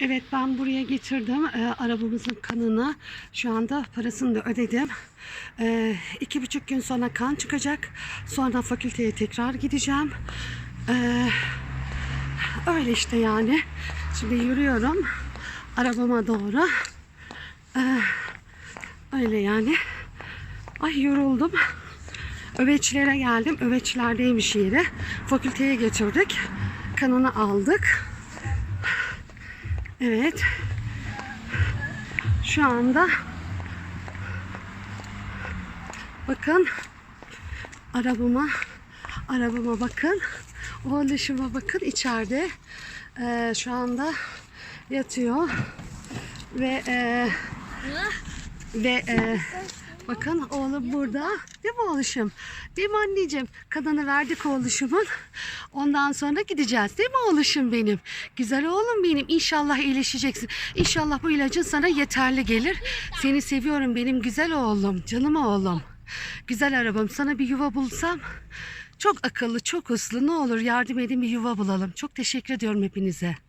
Evet ben buraya getirdim e, arabamızın kanını. Şu anda parasını da ödedim. E, iki buçuk gün sonra kan çıkacak. Sonra fakülteye tekrar gideceğim. E, öyle işte yani. Şimdi yürüyorum arabama doğru. E, öyle yani. Ay yoruldum. Öveçlere geldim. Öveçlerdeymiş yeri. Fakülteye götürdük. Kanını aldık. Evet. Şu anda bakın arabama arabama bakın. Oğluşuma bakın içeride. Ee, şu anda yatıyor ve e, ve e, bakın oğlum burada. Değil mi oğluşum? Değil mi anneciğim? Kadını verdik oğluşumun. Ondan sonra gideceğiz. Değil mi oğluşum benim? Güzel oğlum benim. İnşallah iyileşeceksin. İnşallah bu ilacın sana yeterli gelir. Seni seviyorum benim güzel oğlum. Canım oğlum. Güzel arabam. Sana bir yuva bulsam. Çok akıllı, çok uslu. Ne olur yardım edin bir yuva bulalım. Çok teşekkür ediyorum hepinize.